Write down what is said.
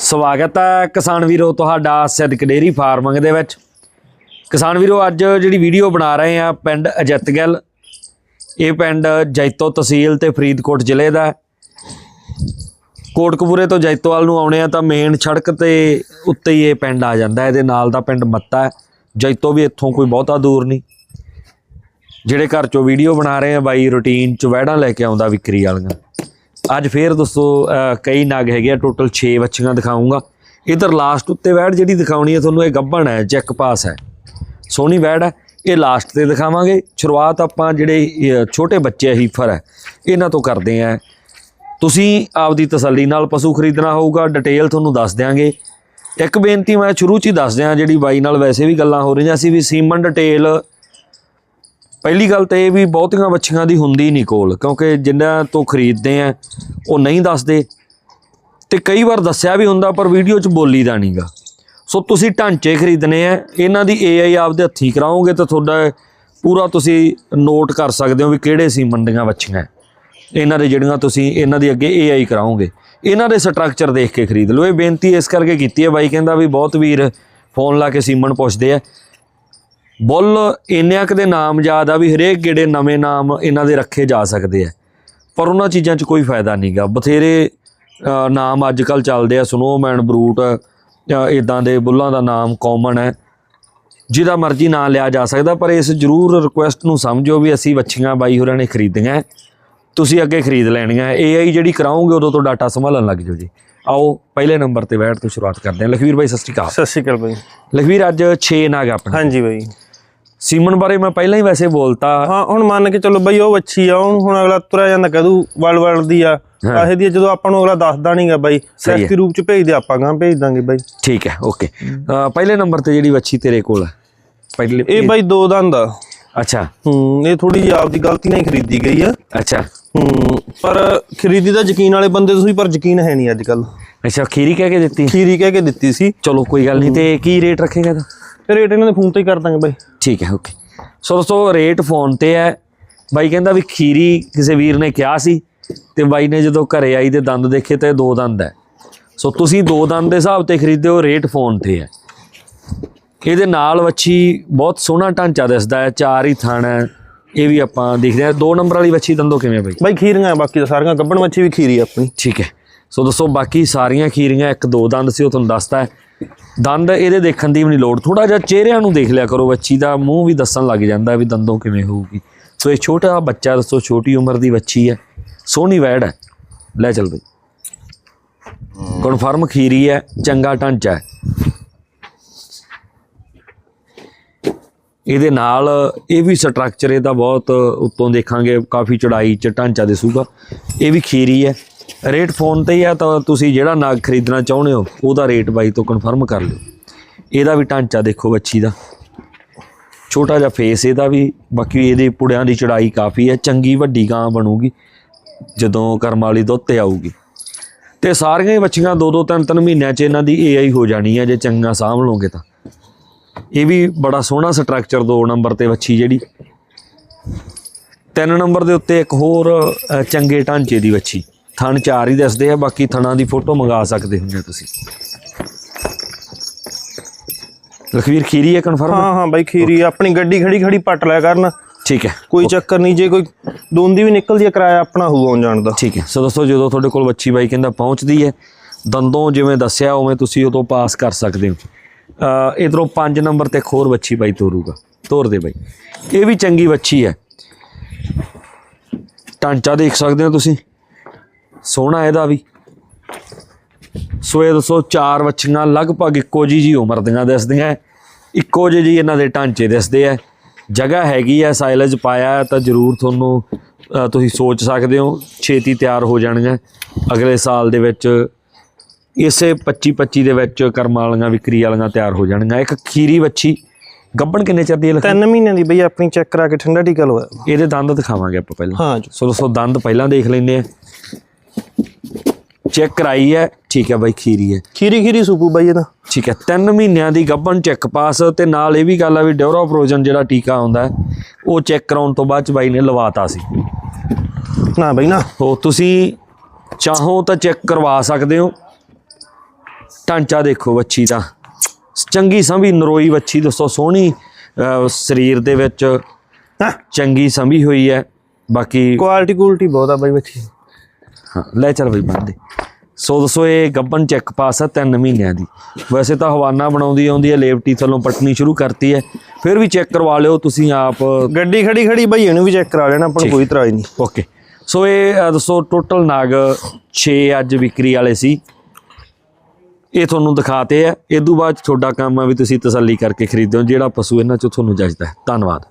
ਸਵਾਗਤ ਹੈ ਕਿਸਾਨ ਵੀਰੋ ਤੁਹਾਡਾ ਸਿੱਧਕ ਡੇਰੀ ਫਾਰਮਿੰਗ ਦੇ ਵਿੱਚ। ਕਿਸਾਨ ਵੀਰੋ, ਅੱਜ ਜਿਹੜੀ ਵੀਡੀਓ ਬਣਾ ਰਹੇ ਆ ਪਿੰਡ ਅਜਤਗਲ। ਇਹ ਪਿੰਡ ਜੈਤੋ ਤਹਿਸੀਲ ਤੇ ਫਰੀਦਕੋਟ ਜ਼ਿਲ੍ਹੇ ਦਾ ਹੈ। ਕੋਟਕਪੂਰੇ ਤੋਂ ਜੈਤੋਵਾਲ ਨੂੰ ਆਉਣੇ ਆ ਤਾਂ ਮੇਨ ਸੜਕ ਤੇ ਉੱਤੇ ਹੀ ਇਹ ਪਿੰਡ ਆ ਜਾਂਦਾ ਇਹਦੇ ਨਾਲ ਦਾ ਪਿੰਡ ਮੱਤਾ ਹੈ। ਜੈਤੋ ਵੀ ਇੱਥੋਂ ਕੋਈ ਬਹੁਤਾ ਦੂਰ ਨਹੀਂ। ਜਿਹੜੇ ਘਰ ਚੋਂ ਵੀਡੀਓ ਬਣਾ ਰਹੇ ਆ ਬਾਈ ਰੂਟੀਨ ਚ ਵੈੜਾਂ ਲੈ ਕੇ ਆਉਂਦਾ ਵਿਕਰੀ ਵਾਲੀਆਂ। ਅੱਜ ਫੇਰ ਦੋਸਤੋ ਕਈ ਨਗ ਹੈਗੇ ਆ ਟੋਟਲ 6 ਵੱਛੀਆਂ ਦਿਖਾਉਂਗਾ ਇਧਰ ਲਾਸਟ ਉੱਤੇ ਵੈੜ ਜਿਹੜੀ ਦਿਖਾਉਣੀ ਹੈ ਤੁਹਾਨੂੰ ਇਹ ਗੱਬਣ ਹੈ ਚੈੱਕ ਪਾਸ ਹੈ। ਸੋਹਣੀ ਵੈੜ ਹੈ, ਇਹ ਲਾਸਟ ਤੇ ਦਿਖਾਵਾਂਗੇ। ਸ਼ੁਰੂਆਤ ਆਪਾਂ ਜਿਹੜੇ ਛੋਟੇ ਬੱਚੇ ਹੀਫਰ ਹੈ, ਇਹਨਾਂ ਤੋਂ ਕਰਦੇ ਆ। ਤੁਸੀਂ ਆਪਦੀ ਤਸੱਲੀ ਨਾਲ ਪਸ਼ੂ ਖਰੀਦਣਾ ਹੋਊਗਾ ਡਿਟੇਲ ਤੁਹਾਨੂੰ ਦੱਸ ਦਿਆਂਗੇ। ਇੱਕ ਬੇਨਤੀ ਮੈਂ ਸ਼ੁਰੂ ਚ ਹੀ ਦੱਸ ਦਿਆਂ, ਜਿਹੜੀ ਬਾਈ ਨਾਲ ਵੈਸੇ ਵੀ ਗੱਲਾਂ ਹੋ ਰਹੀਆਂ ਸੀ, ਵੀ ਸੀਮਨ ਡਿਟੇਲ ਪਹਿਲੀ ਗੱਲ ਤਾਂ ਇਹ ਵੀ ਬਹੁਤੀਆਂ ਵੱਛੀਆਂ ਦੀ ਹੁੰਦੀ ਨਹੀਂ ਕੋਲ, ਕਿਉਂਕਿ ਜਿੰਨਾਂ ਤੋਂ ਖਰੀਦਦੇ ਆ, ਉਹ ਨਹੀਂ ਦੱਸਦੇ। ਤੇ ਕਈ ਵਾਰ ਦੱਸਿਆ ਵੀ ਹੁੰਦਾ, ਪਰ ਵੀਡੀਓ 'ਚ ਬੋਲੀ ਬੋਲੀਦਾ ਨਹੀਂਗਾ ਸੋ ਤੁਸੀਂ ਢਾਂਚੇ ਖਰੀਦਣੇ ਆ, ਇਹਨਾਂ ਦੀ AI ਆਪਦੇ ਹੱਥੀਂ ਕਰਾਓਗੇ ਤਾਂ ਤੁਹਾਡਾ ਪੂਰਾ ਤੁਸੀਂ ਨੋਟ ਕਰ ਸਕਦੇ ਹੋ ਵੀ ਕਿਹੜੇ ਸੀ ਮੰਡੀਆਂ ਵੱਛੀਆਂ। ਇਹਨਾਂ ਦੇ ਜਿਹੜੀਆਂ ਤੁਸੀਂ ਇਹਨਾਂ ਦੀ ਅੱਗੇ AI ਕਰਾਓਗੇ। ਇਹਨਾਂ ਦੇ ਸਟਰਕਚਰ ਦੇਖ ਕੇ ਖਰੀਦ ਲਓ। ਇਹ ਬੇਨਤੀ ਇਸ ਕਰਕੇ ਕੀਤੀ ਹੈ, ਬਾਈ ਕਹਿੰਦਾ ਵੀ ਬਹੁਤ ਵੀਰ ਫੋਨ ਲਾ ਕੇ ਸੀਮਨ ਪੁੱਛਦੇ ਆ। ਬੁੱਲ ਇੰਨਿਆਂ ਕੁ ਦੇ ਨਾਮ ਯਾਦ ਆ ਵੀ ਹਰੇਕ ਗੇੜੇ ਨਵੇਂ ਨਾਮ ਇਹਨਾਂ ਦੇ ਰੱਖੇ ਜਾ ਸਕਦੇ ਆ। ਪਰ ਉਹਨਾਂ ਚੀਜ਼ਾਂ 'ਚ ਕੋਈ ਫਾਇਦਾ ਨਹੀਂਗਾ ਬਥੇਰੇ ਨਾਮ ਅੱਜ ਕੱਲ ਚੱਲਦੇ ਆ। ਸਨੋਮੈਨ ਬਰੂਟ ਇਦਾਂ ਦੇ ਬੁੱਲਾਂ ਦਾ ਨਾਮ ਕਾਮਨ ਹੈ। ਜਿਹਦਾ ਮਰਜ਼ੀ ਨਾਂ ਲਿਆ ਜਾ ਸਕਦਾ ਪਰ ਇਸ ਜ਼ਰੂਰ ਰਿਕੁਐਸਟ ਨੂੰ ਸਮਝੋ ਵੀ ਅਸੀਂ ਵੱਛੀਆਂ ਬਾਈ ਹੋਰਾਂ ਨੇ ਖਰੀਦੀਆਂ। ਤੁਸੀਂ ਅੱਗੇ ਖਰੀਦ ਲੈਣੀਆਂ AI ਜਿਹੜੀ ਕਰਾਉਂਗੇ ਉਦੋਂ ਤੋਂ ਡਾਟਾ ਸੰਭਾਲਣ ਲੱਗ ਜਾਓ ਜੀ। ਆਓ ਪਹਿਲੇ ਨੰਬਰ ਤੇ ਬੈਠ ਤੋਂ ਸ਼ੁਰੂਆਤ ਕਰਦੇ ਹਾਂ। ਲਖਵੀਰ ਬਾਈ ਸਤਿ ਸ਼੍ਰੀ ਅਕਾਲ। ਸਤਿ ਸ਼੍ਰੀ ਅਕਾਲ ਬਾਈ। ਲਖਵੀਰ ਅੱਜ 6 ਨਾਗ ਆਪਣੇ। ਹਾਂਜੀ ਬਾਈ। ਸੀਮਨ ਬਾਰੇ ਮੈਂ ਪਹਿਲਾਂ ਹੀ ਵੈਸੇ ਬੋਲਤਾ। ਹਾਂ ਹੁਣ ਮੰਨ ਕੇ ਚੱਲੋ ਬਾਈ ਉਹ ਵੱਛੀ ਆ ਉਹਨੂੰ ਹੁਣ ਅਗਲਾ ਤੁਰਿਆ ਜਾਂਦਾ ਕਹਦੂ ਵਲ ਵਲ ਦੀ ਆ। ਆਹੇ ਦੀ ਆ, ਜਦੋਂ ਆਪਾਂ ਨੂੰ ਅਗਲਾ ਦੱਸਦਾ ਨਹੀਂਗਾ ਬਾਈ। ਸੈਫਟੀ ਰੂਪ ਚ ਭੇਜ ਦੇ ਆਪਾਂ ਗਾਂ ਭੇਜ ਦਾਂਗੇ ਬਾਈ। ਠੀਕ ਹੈ ਓਕੇ। ਪਹਿਲੇ ਨੰਬਰ ਤੇ ਜਿਹੜੀ ਵੱਛੀ ਤੇਰੇ ਕੋਲ ਹੈ ਪਹਿਲੇ ਇਹ ਬਾਈ ਦੋ ਦੰਦ ਆ। ਅੱਛਾ। ਹੂੰ ਇਹ ਥੋੜੀ ਜਿਹੀ ਆਪਦੀ ਗਲਤੀ ਨਾਲ ਹੀ ਖਰੀਦੀ ਗਈ ਆ। ਅੱਛਾ। ਹੂੰ ਪਰ ਖਰੀਦੀ ਦਾ ਯਕੀਨ ਵਾਲੇ ਬੰਦੇ ਤੁਸੀਂ ਪਰ ਯਕੀਨ ਹੈ ਨਹੀਂ ਅੱਜ ਕੱਲ ਅੱਛਾ ਖੀਰੀ ਕਹਿ ਕੇ ਦਿੱਤੀ? ਖੀਰੀ ਕਹਿ ਕੇ ਦਿੱਤੀ ਸੀ। ਚਲੋ ਕੋਈ ਗੱਲ ਨਹੀਂ ਤੇ ਕੀ ਰੇਟ ਰੱਖੇਗਾ ਇਹਦਾ? ਫਿਰ ਰੇਟ ਇਹਨਾਂ ਦੇ ਫੋਨ ਤੇ ਹੀ ਕਰ ਦਾਂਗੇ ਬਾਈ। ਠੀਕ ਹੈ ਓਕੇ ਸੋ ਦੋਸਤੋ ਰੇਟ ਫੋਨ ਤੇ ਹੈ। ਬਾਈ ਕਹਿੰਦਾ ਵੀ ਖੀਰੀ ਕਿਸੇ ਵੀਰ ਨੇ ਕਿਹਾ ਸੀ ਤੇ ਬਾਈ ਨੇ ਜਦੋਂ ਘਰੇ ਆਈ ਤੇ ਦੰਦ ਦੇਖੇ ਤੇ ਦੋ ਦੰਦ ਹੈ। ਸੋ ਤੁਸੀਂ ਦੋ ਦੰਦ ਦੇ ਹਿਸਾਬ ਤੇ ਖਰੀਦਦੇ ਹੋ ਰੇਟ ਫੋਨ ਤੇ ਹੈ। ਇਹਦੇ ਨਾਲ ਵੱਛੀ ਬਹੁਤ ਸੋਹਣਾ ਢਾਂਚਾ ਦਿਸਦਾ ਹੈ ਚਾਰ ਹੀ ਥਣ ਹੈ। ਇਹ ਵੀ ਆਪਾਂ ਦੇਖਦੇ ਹਾਂ। ਦੋ ਨੰਬਰ ਵਾਲੀ ਵੱਛੀ ਦੰਦੋ ਕਿਵੇਂ ਬਾਈ? ਬਾਈ ਖੀਰੀਆਂ ਬਾਕੀ ਤਾਂ ਸਾਰੀਆਂ ਗੱਬਣ ਮੱਛੀ ਵੀ ਖੀਰੀ ਆਪਣੀ। ਠੀਕ ਹੈ। ਸੋ ਦੱਸੋ ਬਾਕੀ ਸਾਰੀਆਂ ਖੀਰੀਆਂ ਇੱਕ ਦੋ ਦੰਦ ਸੀ ਉਹ ਤੁਹਾਨੂੰ ਦੱਸਤਾ ਹੈ। ਦੰਦ ਇਹਦੇ ਦੇਖਣ ਦੀ ਵੀ ਨਹੀਂ ਲੋੜ। ਥੋੜਾ ਜਿਹਾ ਚਿਹਰਿਆਂ ਨੂੰ ਦੇਖ ਲਿਆ ਕਰੋ ਬੱਚੀ ਦਾ, ਮੂੰਹ ਵੀ ਦੱਸਣ ਲੱਗ ਜਾਂਦਾ ਵੀ ਦੰਦੋਂ ਕਿਵੇਂ ਹੋਊਗੀ। ਸੋ ਇਹ ਛੋਟਾ ਬੱਚਾ ਦੱਸੋ, ਛੋਟੀ ਉਮਰ ਦੀ ਬੱਚੀ ਹੈ, ਸੋਹਣੀ ਵੈੜ ਹੈ। ਲੈ ਚੱਲ ਬਈ। ਕਨਫਰਮ ਖੀਰੀ ਹੈ, ਚੰਗਾ ਢਾਂਚਾ ਹੈ। ਇਹਦੇ ਨਾਲ ਇਹ ਵੀ ਸਟਰਕਚਰ ਇਹਦਾ ਬਹੁਤ ਉੱਤੋਂ ਦੇਖਾਂਗੇ, ਕਾਫੀ ਚੜਾਈ ਚ ਢਾਂਚਾ ਦਿਸੂਗਾ। ਇਹ ਵੀ ਖੀਰੀ ਹੈ। ਰੇਟ ਫੋਨ ਤੇ ਹੀ ਆ, ਤਾਂ ਤੁਸੀਂ ਜਿਹੜਾ ਨਾਗ ਖਰੀਦਣਾ ਚਾਹੁੰਦੇ ਹੋ, ਉਹਦਾ ਰੇਟ ਬਾਈ ਤੋਂ ਕਨਫਰਮ ਕਰ ਲਿਓ। ਇਹਦਾ ਵੀ ਢਾਂਚਾ ਦੇਖੋ ਬੱਚੀ ਦਾ। ਛੋਟਾ ਜਿਹਾ ਫੇਸ ਇਹਦਾ ਵੀ, ਬਾਕੀ ਇਹਦੇ ਪੁੜਿਆਂ ਦੀ ਚੜਾਈ ਕਾਫੀ ਹੈ ਚੰਗੀ ਵੱਡੀ ਗਾਂ ਬਣੂਗੀ, ਜਦੋਂ ਕਰਮ ਵਾਲੀ ਦੁੱਧ ਤੇ ਆਊਗੀ। ਤੇ ਸਾਰੀਆਂ ਹੀ ਬੱਚੀਆਂ ਦੋ ਦੋ ਤਿੰਨ ਤਿੰਨ ਮਹੀਨਿਆਂ 'ਚ ਇਹਨਾਂ ਦੀ AI ਹੋ ਜਾਣੀ ਹੈ ਜੇ ਚੰਗਾ ਸਾਂਭ ਲਓਗੇ ਤਾਂ। ਇਹ ਵੀ ਬੜਾ ਸੋਹਣਾ ਸਟਰਕਚਰ ਦੋ ਨੰਬਰ ਤੇ ਵੱਛੀ ਜਿਹੜੀ। ਤਿੰਨ ਨੰਬਰ ਦੇ ਉੱਤੇ ਇੱਕ ਹੋਰ ਚੰਗੇ ਢਾਂਚੇ ਦੀ ਵੱਛੀ ਥਣ ਚਾਰ ਹੀ ਦੱਸਦੇ ਆ ਬਾਕੀ ਥਣਾਂ ਦੀ ਫੋਟੋ ਮੰਗਾ ਸਕਦੇ ਹੁੰਦੇ ਤੁਸੀਂ। ਲਖਵੀਰ ਖੀਰੀ ਹੈ ਕਨਫਰਮ ਹਾਂ ਹਾਂ ਬਾਈ ਖੀਰੀ ਆਪਣੀ ਗੱਡੀ ਖੜੀ ਖੜੀ ਪੱਟ ਲਿਆ ਕਰਨ। ਠੀਕ ਹੈ। ਕੋਈ ਚੱਕਰ ਨਹੀਂ ਜੇ ਕੋਈ ਦੋਂਦੀ ਵੀ ਨਿਕਲਦੀ ਆ ਕਿਰਾਇਆ ਆਪਣਾ ਹੋਊ ਆਉਣ ਜਾਣ ਦਾ। ਠੀਕ ਹੈ। ਸੋ ਦੋਸਤੋ ਜਦੋਂ ਤੁਹਾਡੇ ਕੋਲ ਬੱਚੀ ਬਾਈ ਕਹਿੰਦਾ ਪਹੁੰਚਦੀ ਹੈ ਦੰਦੋਂ ਜਿਵੇਂ ਦੱਸਿਆ ਉਵੇਂ ਤੁਸੀਂ ਉਦੋਂ ਪਾਸ ਕਰ ਸਕਦੇ ਹੋ। ਅ ਇਧਰੋਂ 5 ਨੰਬਰ ਤੇ ਹੋਰ ਬੱਚੀ ਬਾਈ ਤੋਰੂਗਾ। ਤੋਰ ਦੇ ਬਾਈ। ਇਹ ਵੀ ਚੰਗੀ ਬੱਚੀ ਹੈ। ਢਾਂਚਾ ਦੇਖ ਸਕਦੇ ਹੋ ਤੁਸੀਂ। ਸੋਹਣਾ ਇਹਦਾ ਵੀ। ਸੋ ਇਹ ਦੱਸੋ ਚਾਰ ਬੱਚੀਆਂ ਲਗਭਗ ਇੱਕੋ ਜਿਹੀ ਜੀ ਉਮਰ ਦੀਆਂ ਦਿਸਦੀਆਂ ਇੱਕੋ ਜਿਹੇ ਜੀ ਇਹਨਾਂ ਦੇ ਢਾਂਚੇ ਦਿਸਦੇ ਆ ਜਗ੍ਹਾ ਹੈਗੀ ਆ ਸਾਈਲਜ ਪਾਇਆ ਤਾਂ ਜ਼ਰੂਰ ਤੁਹਾਨੂੰ ਤੁਸੀਂ ਸੋਚ ਸਕਦੇ ਹੋ। ਛੇਤੀ ਤਿਆਰ ਹੋ ਜਾਣਗੀਆਂ ਅਗਲੇ ਸਾਲ ਦੇ ਵਿੱਚ ਇਸੇ 25 25 ਦੇ ਵਿੱਚ ਕਰਮ ਵਾਲੀਆਂ ਵਿਕਰੀ ਵਾਲੀਆਂ ਤਿਆਰ ਹੋ ਜਾਣਗੀਆਂ ਇੱਕ ਖੀਰੀ ਵੱਛੀ ਗੱਬਣ ਕਿੰਨੇ ਚਿਰ ਦੀ ਲਖਵੀਰ? ਤਿੰਨ ਮਹੀਨਿਆਂ ਦੀ ਬਈ ਆਪਣੀ ਚੈੱਕ ਕਰਾ ਕੇ ਠੰਡਾ ਟੀਕਾ ਲਵਾਇਆ ਇਹਦੇ ਦੰਦ ਦਿਖਾਵਾਂਗੇ ਆਪਾਂ ਪਹਿਲਾਂ। ਹਾਂ ਜੀ। ਸੋ ਦੰਦ ਪਹਿਲਾਂ ਦੇਖ ਲੈਂਦੇ ਆ। ਚੈੱਕ ਕਰਾਈ ਹੈ। ਠੀਕ ਹੈ ਬਾਈ ਖੀਰੀ ਹੈ। ਖੀਰੀ ਖੀਰੀ ਸੂਪੂ ਬਾਈ ਇਹਦਾ। ਠੀਕ ਹੈ 3 ਮਹੀਨਿਆਂ ਦੀ ਗੱਭਣ ਚੈੱਕ ਪਾਸ ਤੇ ਨਾਲ ਇਹ ਵੀ ਗੱਲ ਆ ਵੀ ਡਿਊਰਾਪ੍ਰੋਜਨ ਜਿਹੜਾ ਟੀਕਾ ਆਉਂਦਾ ਉਹ ਚੈੱਕ ਕਰਾਉਣ ਤੋਂ ਬਾਅਦ ਚ ਬਾਈ ਨੇ ਲਵਾਤਾ ਸੀ। ਨਾ ਬਈ ਨਾ। ਉਹ ਤੁਸੀਂ ਚਾਹੋ ਤਾਂ ਚੈੱਕ ਕਰਵਾ ਸਕਦੇ ਹੋ। ਢਾਂਚਾ ਦੇਖੋ ਵੱਛੀ ਦਾ। ਚੰਗੀ ਸੰਭੀ ਨਰੋਈ ਵੱਛੀ ਦੋਸਤੋ ਸੋਹਣੀ ਸਰੀਰ ਦੇ ਵਿੱਚ ਚੰਗੀ ਸੰਭੀ ਹੋਈ ਹੈ। ਬਾਕੀ ਕੁਆਲਿਟੀ ਕੁਆਲਿਟੀ ਬਹੁਤ ਆ ਬਾਈ ਬੱਚੀ ਹਾਂ ਲੈ ਚੱਲ ਬਈ ਬੰਦੇ। ਸੋ ਦੱਸੋ ਇਹ ਗੱਬਨ ਚੈੱਕ ਪਾਸ ਆ 3 ਮਹੀਨਿਆਂ ਦੀ। ਵੈਸੇ ਤਾਂ ਹਵਾਨਾ ਬਣਾਉਂਦੀ ਆਉਂਦੀ ਹੈ ਲੇਵਟੀ ਥੱਲੋਂ ਪਟਣੀ ਸ਼ੁਰੂ ਕਰਤੀ ਹੈ। ਫਿਰ ਵੀ ਚੈੱਕ ਕਰਵਾ ਲਿਓ ਤੁਸੀਂ ਆਪ ਗੱਡੀ ਖੜੀ ਖੜੀ ਬਾਈ ਇਹਨੂੰ ਵੀ ਚੈੱਕ ਕਰਾ ਲੈਣਾ ਆਪਾਂ ਨੂੰ ਕੋਈ ਇਤਰਾਜ਼ ਨਹੀਂ। ਓਕੇ। ਸੋ ਇਹ ਦੱਸੋ ਟੋਟਲ ਨਾਗ 6 ਅੱਜ ਵਿਕਰੀ ਵਾਲੇ ਸੀ। ਇਹ ਤੁਹਾਨੂੰ ਦਿਖਾਤੇ ਆ। ਇਹ ਤੋਂ ਬਾਅਦ ਤੁਹਾਡਾ ਕੰਮ ਆ ਵੀ ਤੁਸੀਂ ਤਸੱਲੀ ਕਰਕੇ ਖਰੀਦੋ ਜਿਹੜਾ ਪਸ਼ੂ ਇਹਨਾਂ ਚੋਂ ਤੁਹਾਨੂੰ ਜੱਜਦਾ ਹੈ। ਧੰਨਵਾਦ।